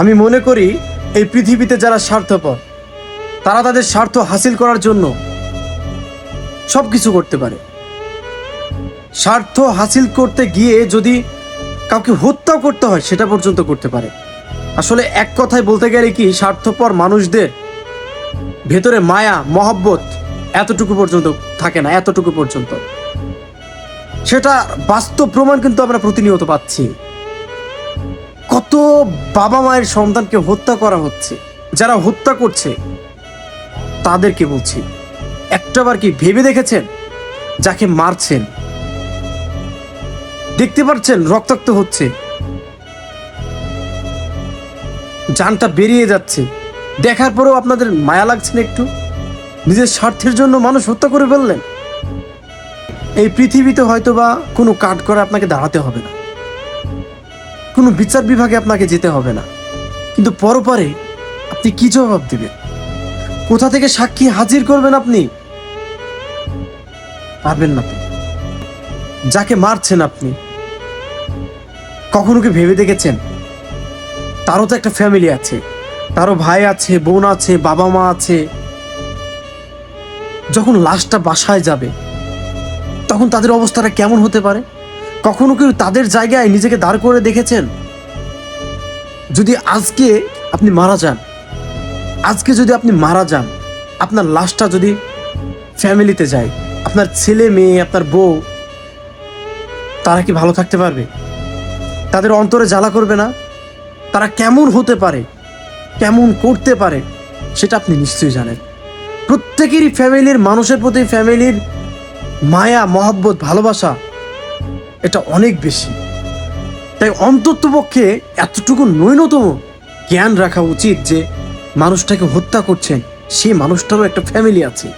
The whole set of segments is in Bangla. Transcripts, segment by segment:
আমি মনে করি এই পৃথিবীতে যারা স্বার্থপর, তারা তাদের স্বার্থ হাসিল করার জন্য সব কিছু করতে পারে। স্বার্থ হাসিল করতে গিয়ে যদি কাউকে হত্যাও করতে হয়, সেটা পর্যন্ত করতে পারে। আসলে এক কথায় বলতে গেলে কি, স্বার্থপর মানুষদের ভেতরে মায়া, মহব্বত এতটুকু পর্যন্ত থাকে না, এতটুকু পর্যন্ত। সেটা বাস্তব প্রমাণ কিন্তু আমরা প্রতিনিয়ত পাচ্ছি। কত বাবা মায়ের সন্তানকে হত্যা করা হচ্ছে, যারা হত্যা করছে, তাদেরকে বলছি, একটাবার কি ভেবে দেখেছেন? যাকে মারছেন। দেখতে পাচ্ছেন, রক্তাক্ত হচ্ছে। জানটা বেরিয়ে যাচ্ছে। দেখার পরেও আপনাদের মায়া লাগছে না একটু? নিজের স্বার্থের জন্য মানুষ হত্যা করে ফেললেন? এই পৃথিবীতে হয়তো বা কোনো কাঠ করে আপনাকে দাঁড়াতে হবে না। কোনো বিচার বিভাগে আপনাকে যেতে হবে না। কিন্তু পরপরে আপনি কি জবাব দিবেন? কোথা থেকে সাক্ষী হাজির করবেন আপনি? পারবেন না যাকে মারছেন আপনি। কখনো কি ভেবে দেখেছেন? তারও তো একটা ফ্যামিলি আছে। তারও ভাই আছে, বোন আছে, বাবা মা আছে। যখন লাশটা বাসায় যাবে, তখন তাদের অবস্থাটা কেমন হতে পারে? কখনো কেউ তাদের জায়গায় নিজেকে দাঁড় করে দেখেছেন? যদি আজকে আপনি মারা যান, আজকে যদি আপনি মারা যান, আপনার লাশটা যদি ফ্যামিলিতে যায়, আপনার ছেলে মেয়ে, আপনার বউ, তারা কি ভালো থাকতে পারবে? তাদের অন্তরে জ্বালা করবে না? তারা কেমন হতে পারে? কেমন করতে পারে? সেটা আপনি নিশ্চয়ই জানেন। প্রত্যেকেরই ফ্যামিলির মানুষের প্রতি ফ্যামিলির মায়া, মহব্বত, ভালোবাসা এটা অনেক বেশি। তাই অন্তত পক্ষে এতটুকু ন্যূনতম জ্ঞান রাখা উচিত যে মানুষটাকে হত্যা করছেন, সেই মানুষটারও একটা ফ্যামিলি আছে।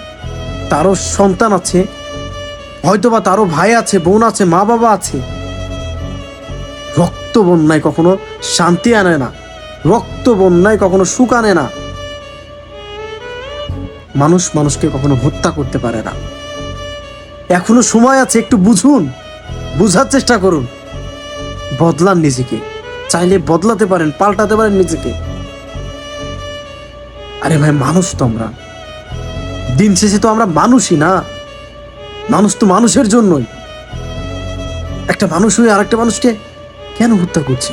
তারও সন্তান আছে, হয়তোবা তারও ভাই আছে, বোন আছে মা বাবা আছে। রক্ত বন্যায় কখনো শান্তি আনে না, রক্ত বন্যায় কখনো সুখ আনে না। মানুষ মানুষকে কখনো হত্যা করতে পারে না। এখনও সময় আছে, একটু বুঝুন। বুঝার চেষ্টা করুন। বদলান নিজেকে। চাইলে বদলাতে পারেন, পাল্টাতে পারেন নিজেকে। আরে ভাই, মানুষ তো আমরা। দিন শেষে তো আমরা মানুষই না। মানুষ তো মানুষের জন্যই। একটা মানুষ হয়ে আরেকটা মানুষকে কেন হত্যা করছে